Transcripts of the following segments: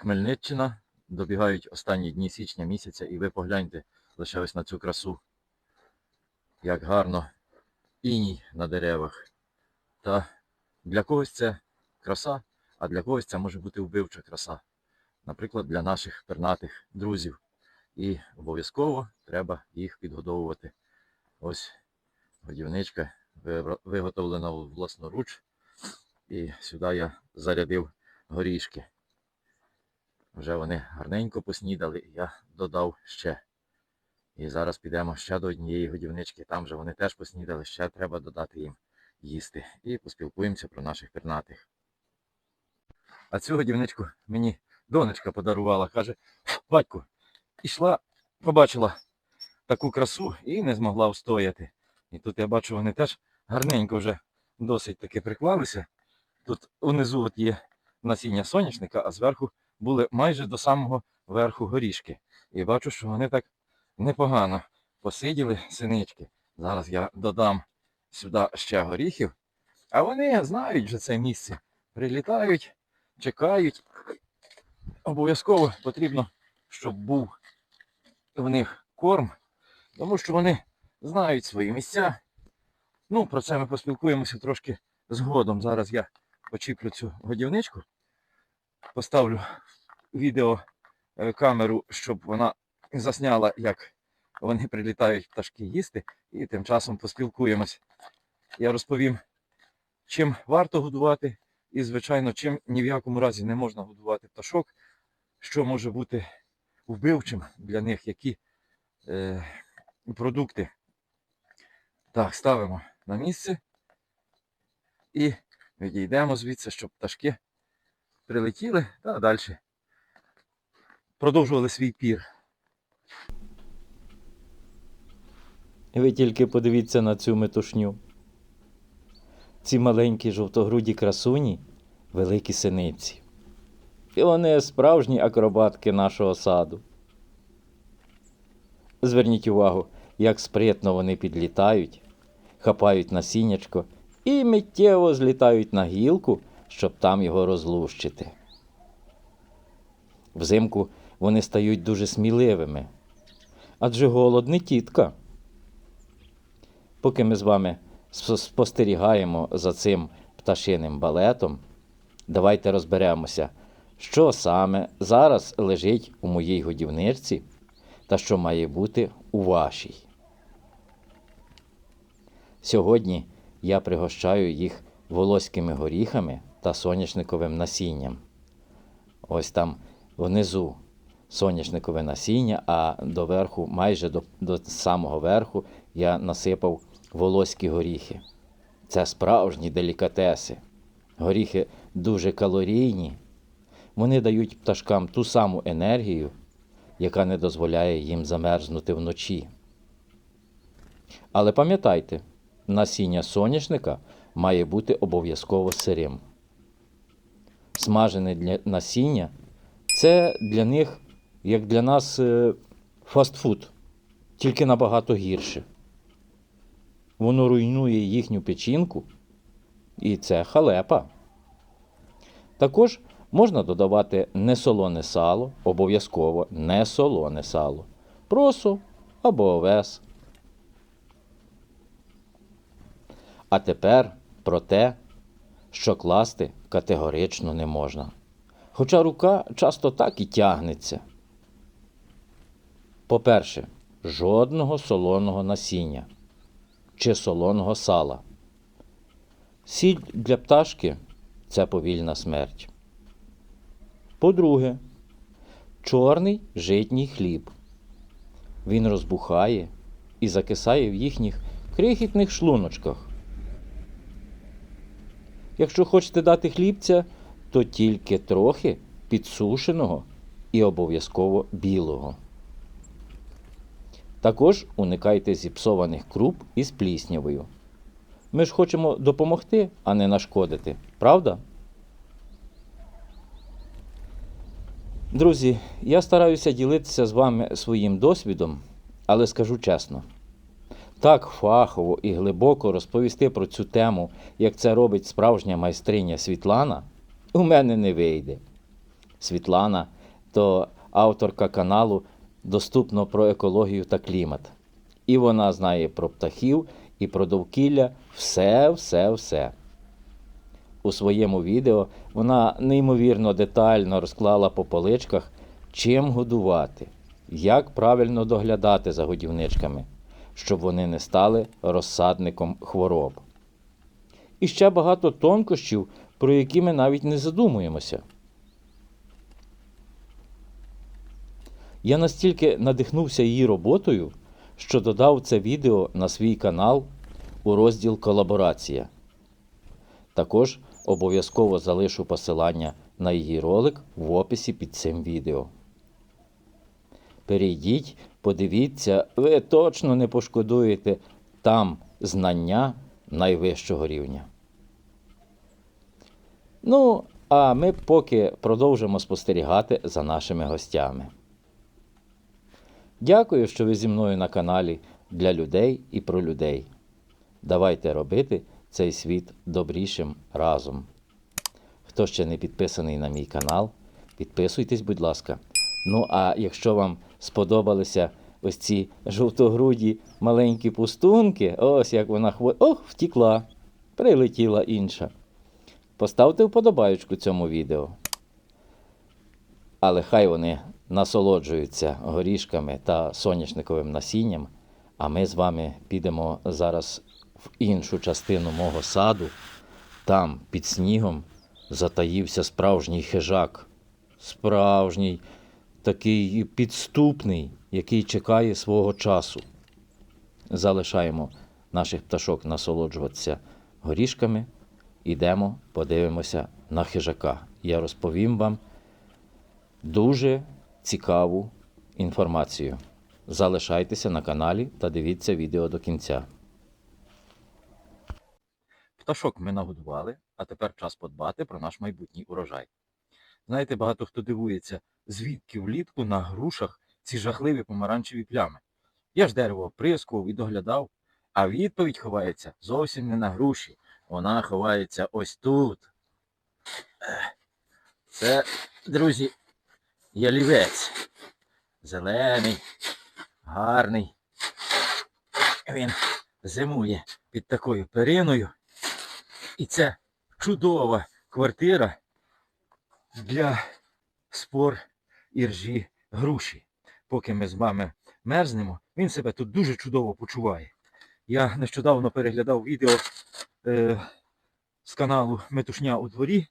Хмельниччина. Добігають останні дні січня місяця, і ви погляньте лише ось на цю красу. Як гарно іній на деревах. Та для когось це краса, а для когось це може бути вбивча краса. Наприклад, для наших пернатих друзів. І обов'язково треба їх підгодовувати. Ось годівничка виготовлена власноруч. І сюди я зарядив горішки. Вже вони гарненько поснідали, я додав ще. І зараз підемо ще до однієї годівнички. Там же вони теж поснідали, ще треба додати їм їсти. І поспілкуємося про наших пернатих. А цю годівничку мені донечка подарувала. Каже, батьку, ішла, побачила таку красу і не змогла встояти. І тут я бачу, вони теж гарненько вже досить таки приклалися. Тут унизу от є насіння соняшника, а зверху були майже до самого верху горішки. І бачу, що вони так непогано посиділи синички. Зараз я додам сюди ще горіхів. А вони знають вже це місце. Прилітають, чекають. Обов'язково потрібно, щоб був в них корм, тому що вони знають свої місця. Ну, про це ми поспілкуємося трошки згодом. Зараз я почіплю цю годівничку, поставлю відео е, щоб вона засняла, як вони прилітають пташки їсти, і тим часом поспілкуємось. Я розповім, чим варто годувати, і, звичайно, чим ні в якому разі не можна годувати пташок, що може бути вбивчим для них, які е, продукти. Так, ставимо на місце і відійдемо звідси, щоб пташки прилетіли та далі продовжували свій пір. Ви тільки подивіться на цю метушню. Ці маленькі жовтогруді красуні великі синиці. І вони справжні акробатки нашого саду. Зверніть увагу, як спритно вони підлітають, хапають насіннячко і миттєво злітають на гілку, щоб там його розлущити. Взимку вони стають дуже сміливими, адже голод не тітка. Поки ми з вами спостерігаємо за цим пташиним балетом, давайте розберемося, що саме зараз лежить у моїй годівничці та що має бути у вашій. Сьогодні я пригощаю їх волоськими горіхами та соняшниковим насінням. Ось там внизу соняшникове насіння, а доверху, майже до, до самого верху, я насипав волоські горіхи. Це справжні делікатеси. Горіхи дуже калорійні. Вони дають пташкам ту саму енергію, яка не дозволяє їм замерзнути вночі. Але пам'ятайте, насіння соняшника має бути обов'язково сирим. Смажене для насіння це для них, як для нас, е, фастфуд, тільки набагато гірше. Воно руйнує їхню печінку, і це халепа. Також можна додавати несолоне сало, обов'язково несолоне сало, просо або овес. А тепер про те, що класти категорично не можна. Хоча рука часто так і тягнеться. По-перше, жодного солоного насіння чи солоного сала. Сіль для пташки це повільна смерть. По-друге, чорний житній хліб. Він розбухає і закисає в їхніх крихітних шлуночках. Якщо хочете дати хлібця, то тільки трохи підсушеного і обов'язково білого. Також уникайте зіпсованих круп із пліснявою. Ми ж хочемо допомогти, а не нашкодити, правда? Друзі, я стараюся ділитися з вами своїм досвідом, але скажу чесно, так фахово і глибоко розповісти про цю тему, як це робить справжня майстриня Світлана, у мене не вийде. Світлана, то авторка каналу доступно про екологію та клімат. І вона знає про птахів і про довкілля все, все, все. У своєму відео вона неймовірно детально розклала по поличках, чим годувати, як правильно доглядати за годівничками, щоб вони не стали розсадником хвороб. І ще багато тонкощів, про які ми навіть не задумуємося. Я настільки надихнувся її роботою, що додав це відео на свій канал у розділ Колаборація. Також обов'язково залишу посилання на її ролик в описі під цим відео. Перейдіть, подивіться, ви точно не пошкодуєте там знання найвищого рівня. Ну, а ми поки продовжимо спостерігати за нашими гостями. Дякую, що ви зі мною на каналі для людей і про людей. Давайте робити цей світ добрішим разом. Хто ще не підписаний на мій канал, підписуйтесь, будь ласка. Ну а якщо вам сподобалися ось ці жовтогруді маленькі пустунки, ось як вона хво... Ох, втікла, прилетіла інша. Поставте вподобаючку цьому відео. Але хай вони насолоджуються горішками та соняшниковим насінням, а ми з вами підемо зараз в іншу частину мого саду. Там, під снігом, затаївся справжній хижак. Справжній, такий підступний, який чекає свого часу. Залишаємо наших пташок насолоджуватися горішками. Ідемо, подивимося на хижака. Я розповім вам дуже цікаву інформацію. Залишайтеся на каналі та дивіться відео до кінця. Пташок ми нагодували, а тепер час подбати про наш майбутній урожай. Знаєте, багато хто дивується, звідки влітку на грушах ці жахливі помаранчеві плями. Я ж дерево оприскував і доглядав, а відповідь ховається зовсім не на груші. Вона ховається ось тут. Це, друзі, ялівець. Зелений, гарний. Він зимує під такою периною. І це чудова квартира для спор іржі груші. Поки ми з вами мерзнемо, він себе тут дуже чудово почуває. Я нещодавно переглядав відео е, з каналу Метушня у дворі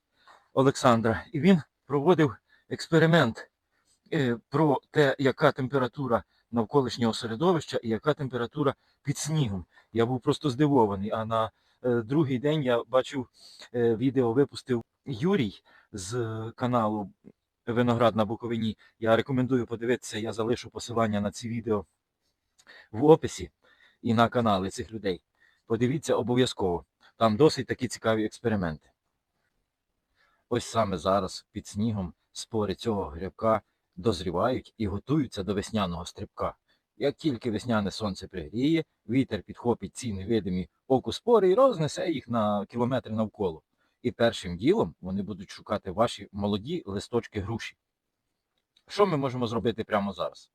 Олександра, і він проводив експеримент е, про те, яка температура навколишнього середовища і яка температура під снігом. Я був просто здивований. А на е, другий день я бачив е, відео, випустив Юрій з каналу Виноград на Буковині. Я рекомендую подивитися, я залишу посилання на ці відео в описі і на канали цих людей. Подивіться обов'язково. Там досить такі цікаві експерименти. Ось саме зараз під снігом спори цього грибка дозрівають і готуються до весняного стрибка. Як тільки весняне сонце пригріє, вітер підхопить ці невидимі оку спори і рознесе їх на кілометри навколо. І першим ділом вони будуть шукати ваші молоді листочки груші. Що ми можемо зробити прямо зараз?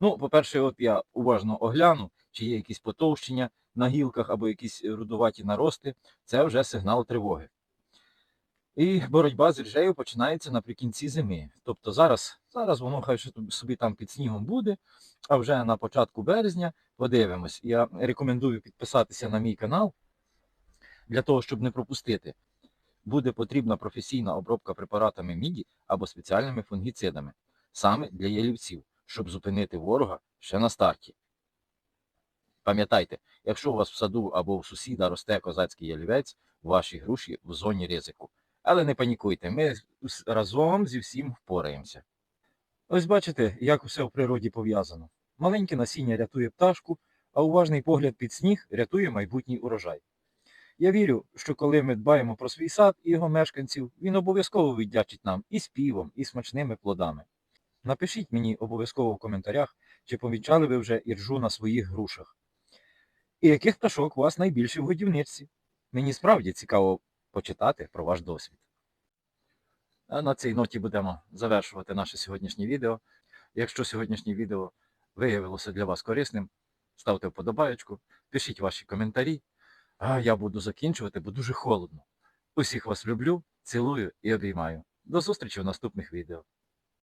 Ну, по-перше, от я уважно огляну, чи є якісь потовщення на гілках або якісь рудуваті нарости. Це вже сигнал тривоги. І боротьба з ржею починається наприкінці зими. Тобто зараз, зараз воно хай собі там під снігом буде, а вже на початку березня подивимось. Я рекомендую підписатися на мій канал для того, щоб не пропустити. Буде потрібна професійна обробка препаратами міді або спеціальними фунгіцидами, саме для ялівців, щоб зупинити ворога ще на старті. Пам'ятайте, якщо у вас в саду або у сусіда росте козацький ялівець, ваші груші в зоні ризику. Але не панікуйте, ми разом зі всім впораємося. Ось бачите, як все в природі пов'язано. Маленьке насіння рятує пташку, а уважний погляд під сніг рятує майбутній урожай. Я вірю, що коли ми дбаємо про свій сад і його мешканців, він обов'язково віддячить нам і співом, і смачними плодами. Напишіть мені обов'язково в коментарях, чи помічали ви вже іржу на своїх грушах. І яких пташок у вас найбільше в годівничці? Мені справді цікаво почитати про ваш досвід. А на цій ноті будемо завершувати наше сьогоднішнє відео. Якщо сьогоднішнє відео виявилося для вас корисним, ставте вподобаєчку, пишіть ваші коментарі. А я буду закінчувати, бо дуже холодно. Усіх вас люблю, цілую і обіймаю. До зустрічі в наступних відео.